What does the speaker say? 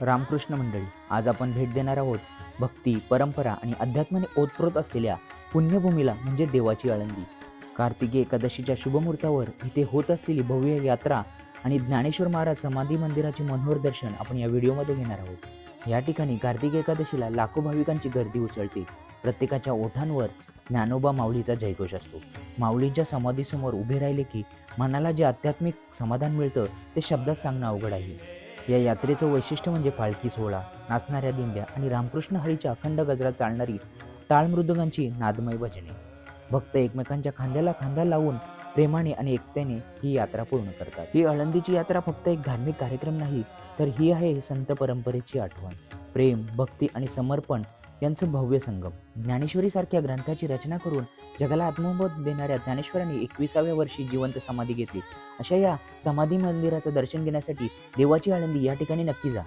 रामकृष्ण मंडळी आज आपण भेट देणार आहोत भक्ती परंपरा आणि अध्यात्माने ओतप्रोत असलेल्या पुण्यभूमीला म्हणजे देवाची आळंदी. कार्तिकी एकादशीच्या शुभमुहूर्तावर इथे होत असलेली भव्य यात्रा आणि ज्ञानेश्वर महाराज समाधी मंदिराचे मनोहर दर्शन आपण या व्हिडिओमध्ये घेणार आहोत. या ठिकाणी कार्तिकी एकादशीला लाखो भाविकांची गर्दी उसळते. प्रत्येकाच्या ओठांवर ज्ञानोबा माऊलीचा जयघोष असतो. माऊलीच्या समाधीसमोर उभे राहिले की मनाला जे आध्यात्मिक समाधान मिळतं ते शब्दात सांगणं अवघड आहे. या यात्रेचं वैशिष्ट्य म्हणजे पालखी सोहळा नाचणाऱ्या दिंड्या आणि रामकृष्ण हरीच्या अखंड गजरात चालणारी टाळमृदुगांची नादमय भजने. भक्त एकमेकांच्या खांद्याला खांदा लावून प्रेमाने आणि एकट्याने ही यात्रा पूर्ण करतात. ही आळंदीची यात्रा फक्त एक धार्मिक कार्यक्रम नाही तर ही आहे संत परंपरेची आठवण. प्रेम भक्ती आणि समर्पण यांचं भव्य संगम. ज्ञानेश्वरीसारख्या ग्रंथाची रचना करून जगाला आत्मबोध देणाऱ्या ज्ञानेश्वरांनी एकविसाव्या वर्षी जिवंत समाधी घेतली. अशा या समाधी मंदिराचं दर्शन घेण्यासाठी देवाची आळंदी या ठिकाणी नक्की जा.